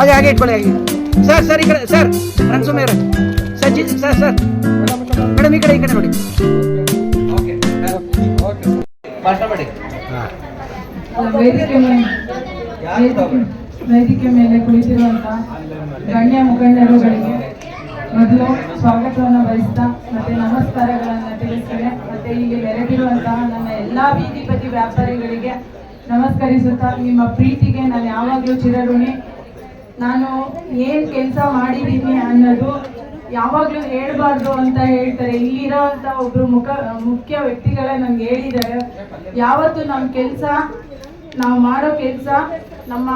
ಹಾಗೆ ಹಾಗೆ ಇಟ್ಕೊಳ್ಳಿ ಹಾಗೆ. ಸರ್ ಸರ್ ಈ ಕಡೆ sir ರಂಗಸುಮೇರ sir ji sir sir. Madam ಈ ಕಡೆ ಈ ಕಡೆ ನೋಡಿ. ವೇದಿಕೆ ಮೇಲೆ ಕುಳಿತಿರುವಂತಹ ಗಣ್ಯ ಮುಖಂಡರುಗಳಿಗೆ ಮೊದಲು ಸ್ವಾಗತವನ್ನು ಬಯಸ್ತಾ ಮತ್ತೆ ನಮಸ್ಕಾರಗಳನ್ನು ತಿಳಿಸ್ತೇನೆ. ಮತ್ತೆ ಇಲ್ಲಿ ನೆರೆದಿರುವಂತಹ ನನ್ನ ಎಲ್ಲಾ ಬೀದಿಪತಿ ಬದಿ ವ್ಯಾಪಾರಿಗಳಿಗೆ ನಮಸ್ಕರಿಸುತ್ತಾ ನಿಮ್ಮ ಪ್ರೀತಿಗೆ ನಾನು ಯಾವಾಗಲೂ ಚಿರಋಣಿ. ನಾನು ಏನ್ ಕೆಲಸ ಮಾಡಿದ್ದೀನಿ ಅನ್ನೋದು ಯಾವಾಗಲೂ ಹೇಳ್ಬಾರ್ದು ಅಂತ ಹೇಳ್ತಾರೆ. ಇಲ್ಲಿರೋಂತ ಒಬ್ರು ಮುಖ, ಮುಖ್ಯ ವ್ಯಕ್ತಿಗಳೇ ನಮ್ಗೆ ಹೇಳಿದ್ದಾರೆ. ಯಾವತ್ತು ನಮ್ಮ ಕೆಲಸ, ನಾವು ಮಾಡೋ ಕೆಲಸ ನಮ್ಮ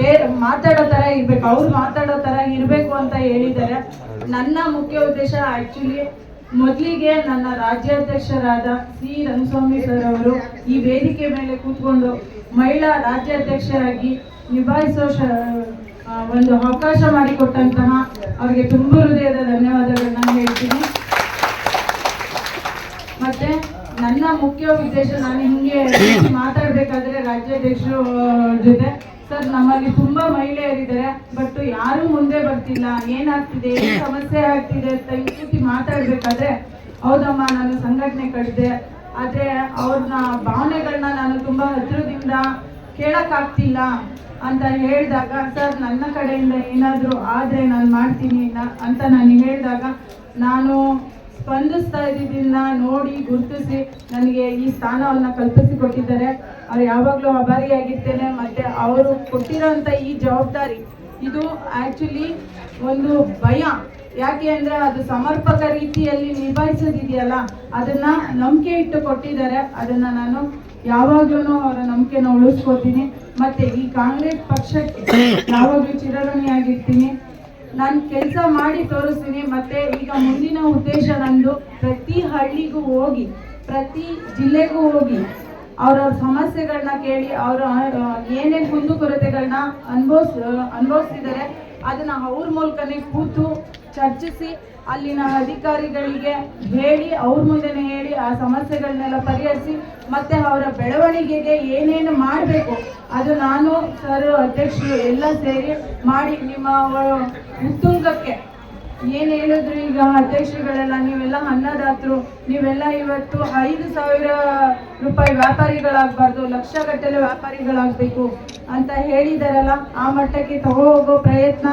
ಬೇರೆ ಮಾತಾಡೋ ಥರ ಇರ್ಬೇಕು. ಅವ್ರು ಮಾತಾಡೋ ಥರ ಇರಬೇಕು ಅಂತ ಹೇಳಿದ್ದಾರೆ. ನನ್ನ ಮುಖ್ಯ ಉದ್ದೇಶ ಆ್ಯಕ್ಚುಲಿ ಮೊದಲಿಗೆ ನನ್ನ ರಾಜ್ಯಾಧ್ಯಕ್ಷರಾದ ಸಿ. ರಂಗಸ್ವಾಮಿ ಸರ್ ಅವರು ಈ ವೇದಿಕೆ ಮೇಲೆ ಕೂತ್ಕೊಂಡು ಮಹಿಳಾ ರಾಜ್ಯಾಧ್ಯಕ್ಷರಾಗಿ ನಿಭಾಯಿಸೋ ಶ ಒಂದು ಅವಕಾಶ ಮಾಡಿಕೊಟ್ಟಂತಹ ಅವರಿಗೆ ತುಂಬ ಹೃದಯದ ಧನ್ಯವಾದಗಳನ್ನ ಹೇಳ್ತೀನಿ. ಮತ್ತೆ ನನ್ನ ಮುಖ್ಯ ಉದ್ದೇಶ ನಾನು ಹಿಂಗೆ ಮಾತಾಡ್ಬೇಕಾದ್ರೆ ರಾಜ್ಯಾಧ್ಯಕ್ಷರು ಜೊತೆ. ಸರ್, ನಮ್ಮಲ್ಲಿ ತುಂಬಾ ಮಹಿಳೆಯರಿದ್ದಾರೆ, ಬಟ್ ಯಾರು ಮುಂದೆ ಬರ್ತಿಲ್ಲ. ಏನಾಗ್ತಿದೆ, ಏನು ಸಮಸ್ಯೆ ಆಗ್ತಿದೆ ಅಂತ ಈ ರೀತಿ ಮಾತಾಡ್ಬೇಕಾದ್ರೆ, ಹೌದಮ್ಮ, ನಾನು ಸಂಘಟನೆ ಕಟ್ಟಿದೆ. ಆದ್ರೆ ಅವ್ರನ್ನ ಭಾವನೆಗಳನ್ನ ನಾನು ತುಂಬಾ ಹತ್ರದಿಂದ ಕೇಳಕ್ಕಾಗ್ತಿಲ್ಲ ಅಂತ ಹೇಳಿದಾಗ, ಸರ್, ನನ್ನ ಕಡೆಯಿಂದ ಏನಾದರೂ ಆದರೆ ನಾನು ಮಾಡ್ತೀನಿ ಅಂತ ನಾನು ಹೇಳಿದಾಗ, ನಾನು ಸ್ಪಂದಿಸ್ತಾ ಇದ್ದಿದ್ದನ್ನ ನೋಡಿ ಗುರುತಿಸಿ, ನನಗೆ ಈ ಸ್ಥಾನವನ್ನು ಕಲ್ಪಿಸಿ ಕೊಟ್ಟಿದ್ದಾರೆ ಅವ್ರು ಯಾವಾಗಲೂ ಅಭಾರಿಯಾಗಿರ್ತೇನೆ ಮತ್ತೆ ಅವರು ಕೊಟ್ಟಿರೋಂಥ ಈ ಜವಾಬ್ದಾರಿ, ಇದು ಆ್ಯಕ್ಚುಲಿ ಒಂದು ಭಯ. ಯಾಕೆ ಅಂದ್ರೆ ಅದು ಸಮರ್ಪಕ ರೀತಿಯಲ್ಲಿ ನಿಭಾಯಿಸೋದಿದೆಯಲ್ಲ, ಅದನ್ನ ನಂಬಿಕೆ ಇಟ್ಟು ಕೊಟ್ಟಿದ್ದಾರೆ. ಅದನ್ನ ನಾನು ಯಾವಾಗ್ಲೂ ಅವರ ನಂಬಿಕೆನ ಉಳಿಸ್ಕೋತೀನಿ. ಮತ್ತೆ ಈ ಕಾಂಗ್ರೆಸ್ ಪಕ್ಷಕ್ಕೆ ಯಾವಾಗಲೂ ಚಿರಋಣಿಯಾಗಿರ್ತೀನಿ. ನಾನು ಕೆಲಸ ಮಾಡಿ ತೋರಿಸ್ತೀನಿ. ಮತ್ತೆ ಈಗ ಮುಂದಿನ ಉದ್ದೇಶ ನಂದು ಪ್ರತಿ ಹಳ್ಳಿಗೂ ಹೋಗಿ, ಪ್ರತಿ ಜಿಲ್ಲೆಗೂ ಹೋಗಿ ಅವರ ಸಮಸ್ಯೆಗಳನ್ನ ಕೇಳಿ, ಅವರ ಏನೇನು ಕುಂದುಕೊರತೆಗಳನ್ನ ಅನುಭವಿಸ್ ಅನುಭವಿಸಿದ್ದಾರೆ ಅದನ್ನ ಅವ್ರ ಮೂಲಕನೇ ಕೂತು ಚರ್ಚಿಸಿ, ಅಲ್ಲಿನ ಅಧಿಕಾರಿಗಳಿಗೆ ಹೇಳಿ, ಅವ್ರ ಮುಂದೆನೇ ಹೇಳಿ ಆ ಸಮಸ್ಯೆಗಳನ್ನೆಲ್ಲ ಪರಿಹರಿಸಿ, ಮತ್ತೆ ಅವರ ಬೆಳವಣಿಗೆಗೆ ಏನೇನು ಮಾಡಬೇಕು, ಅದು ನಾನು ಸರ್ ಅಧ್ಯಕ್ಷರು ಎಲ್ಲ ಸೇರಿ ಮಾಡಿ ನಿಮ್ಮ ಉತ್ತುಂಗಕ್ಕೆ ಏನು ಹೇಳಿದ್ರು ಈಗ ಅಧ್ಯಕ್ಷರುಗಳೆಲ್ಲ, ನೀವೆಲ್ಲ ಅನ್ನದಾತರು, ನೀವೆಲ್ಲ ಇವತ್ತು ಐದು ಸಾವಿರ ರೂಪಾಯಿ ವ್ಯಾಪಾರಿಗಳಾಗಬಾರ್ದು ಲಕ್ಷ ಗಟ್ಟಲೆ ವ್ಯಾಪಾರಿಗಳಾಗಬೇಕು ಅಂತ ಹೇಳಿದಾರಲ್ಲ, ಆ ಮಟ್ಟಕ್ಕೆ ತಗೋ ಹೋಗೋ ಪ್ರಯತ್ನ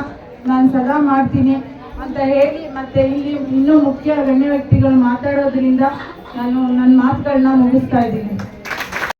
ನಾನು ಸದಾ ಮಾಡ್ತೀನಿ ಅಂತ ಹೇಳಿ ಮತ್ತೆ ಇಲ್ಲಿ ಇನ್ನೂ ಮುಖ್ಯ ಗಣ್ಯ ವ್ಯಕ್ತಿಗಳು ಮಾತಾಡೋದ್ರಿಂದ ನಾನು ನನ್ನ ಮಾತುಗಳನ್ನ ಮುಗಿಸ್ತಾ ಇದ್ದೀನಿ.